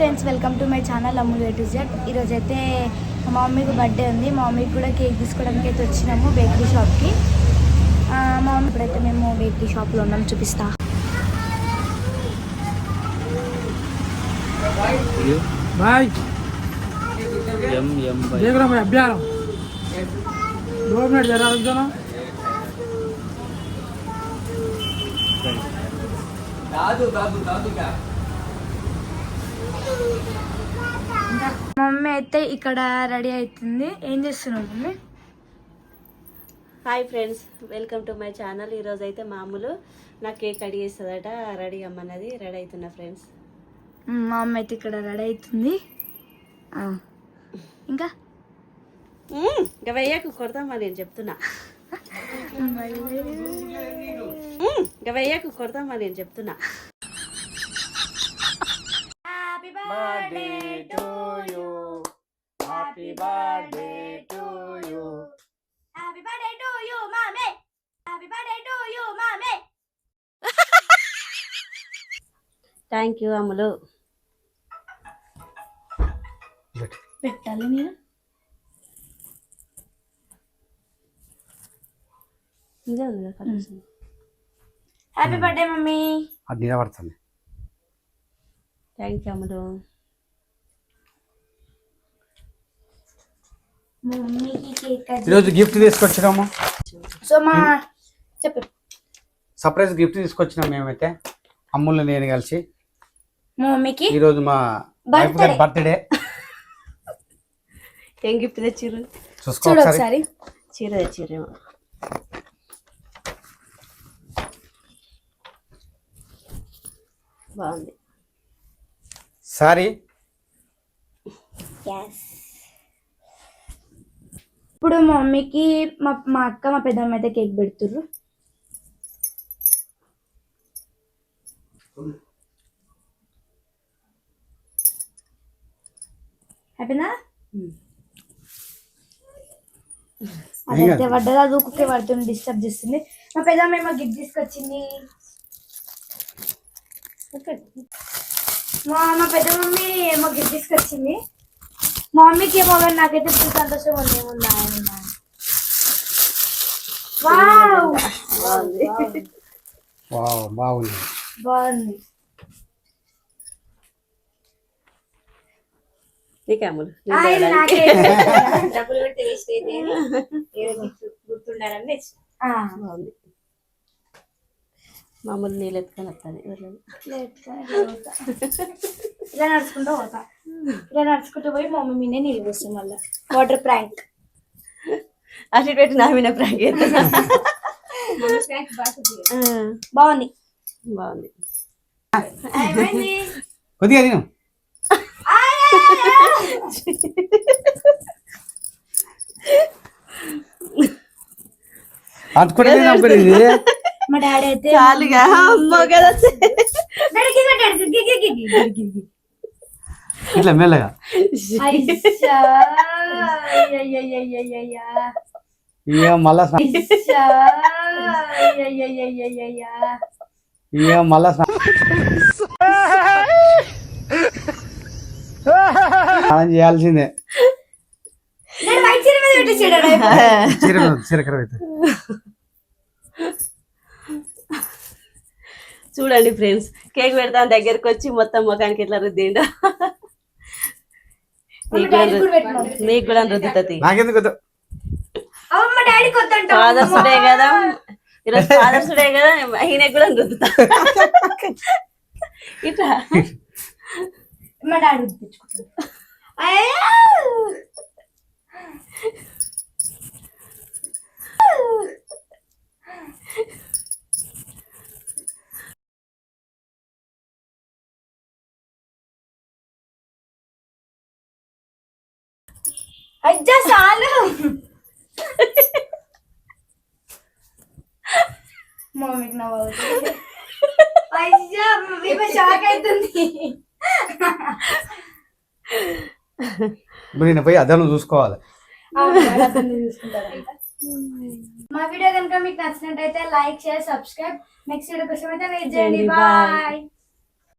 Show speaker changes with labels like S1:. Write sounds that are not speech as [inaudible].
S1: Friends welcome to my channel Ammul to Z. ఈరోజు అయితే మా మమ్మీకి బర్త్డే ఉంది. మా మమ్మీకి కూడా కేక్ తీసుకోవడానికి అయితే వచ్చినాము బేకరీ షాప్కి. మా మమ్మీ ఇప్పుడైతే మేము బేకరీ షాప్లో ఉన్నాం చూపిస్తా.
S2: भाई
S3: ఎం ఎం
S1: మమ్మీ అయితే ఇక్కడ రెడీ అవుతుంది ఏం చేస్తున్నావు mummy?
S4: Hi friends welcome to my channel. ఈరోజు అయితే మామూలు నా కేక్ రెడీ చేస్తుందట రెడీ అమ్మన్నది రెడీ అవుతున్నా ఫ్రెండ్స్.
S1: మ్, మా మమ్మీ అయితే ఇక్కడ రెడీ అవుతుంది. ఇంకా?
S4: ఇంకా వెయ్యకు కొడతామా నేను చెప్తున్నా. [laughs] ఇంకా వెయ్యకు కొడతామా నేను చెప్తున్నా
S1: happy birthday to you happy birthday to you happy birthday to you మామే హ్యాపీ బర్త్డే టు యు మామే
S4: థ్యాంక్ యూ అమ్ములు
S1: పెట్టాలి మీరు
S4: ఇదే ఉంది కదా కలర్స్.
S1: Happy birthday mummy.
S2: అది నిలబడుతుంది.
S4: థ్యాంక్ యూ అమ్ములు
S1: మమ్మీకి కేక్ కట్
S2: ఈరోజు గిఫ్ట్ తీసుకొచ్చినాము?
S1: సో మా చెప్పు.
S2: సర్ప్రైజ్ గిఫ్ట్ తీసుకొచ్చినాం మేమైతే. అమ్ములు నేను కలిసి.
S1: మమ్మీకి
S2: ఈరోజు మా బర్త్డే [laughs]
S4: ఏం గిఫ్ట్ తెచ్చిర్రు
S2: చూసుకో ఒకసారి.
S4: చీర తెచ్చిర్రేమో బాగుంది.
S2: సారీ
S1: ఇప్పుడు మా మమ్మీకి మా మా అక్క మా పెద్దమ్మ అయితే కేక్ పెడుతుర్రు. హ్యాపీనా అదైతే పడ్డదా. దూకుకే పడుతుంది డిస్టర్బ్ చేస్తుంది. మా పెద్దమ్మ ఏమో గిఫ్ట్ తీసుకొచ్చింది. మా మా పెద్ద మమ్మీ ఏమో గిఫ్ట్ తీసుకొచ్చింది. మమ్మీకి ఏమో కానీ నాకైతే ఫుల్ సంతోషం ఉంది ఏముందా ఏముందా అని. వావ్
S4: బాగుంది
S2: వావ్ బాగుంది
S1: బాగుంది
S4: నీకే అమ్ములు
S1: ఆ, ఇది నాకే డబ్బులు పెట్టి వేస్ట్ అయితే గుర్తుండాలని తెచ్చిన. ఆ,
S4: బాగుంది మామూలు నీళ్ళు ఎత్తుకొని
S1: పోతా. [laughs] ఇలా నడుచుకుంటూ పోతా. ఇలా నడుచుకుంటూ పోయి మా మమ్మీ మీనే నీళ్ళు పోస్తాం మళ్ళీ. వాటర్ ప్రాంక్
S4: అటు పెట్టి నా మీద ప్రాంక్.
S1: బాగుంది.
S4: బాగుంది.
S1: ఏమైంది?
S2: కొద్దిగా తిను. [laughs] అంటుకుంటే
S1: మా డాడీ అయితే
S4: చాలుగా అమ్మో కదా.
S2: ఇట్లా మెల్లగా. ఇక మళ్ళా మళ్ళా స్నానం చేయాల్సిందే
S1: చీర.
S2: చీర చీరకర అయితే
S4: చూడండి ఫ్రెండ్స్ కేక్ పెడతాను దగ్గరికి వచ్చి మొత్తం ముఖానికి ఇట్లా రుద్దిండు. నీకు కూడా రుద్దుతుంది ఫాదర్స్ డే కదా. ఈరోజు ఫాదర్స్ డే కదా. ఈయన కూడా రుద్దుతా. ఇట్లా.
S1: మా డాడీ తెచ్చుకుంటాడు అయ్యా. అజ్జా చాలు మమ్మీకి నవ్వుతుంది అయ్యా మేము షాక్ అవుతుంది
S2: ఇప్పుడు నేను పోయి అద్దంలో చూసుకోవాలి.
S1: మా వీడియో కనుక మీకు నచ్చినట్టయితే like share subscribe next video కోసం అయితే వెయిట్ చేయండి. బాయ్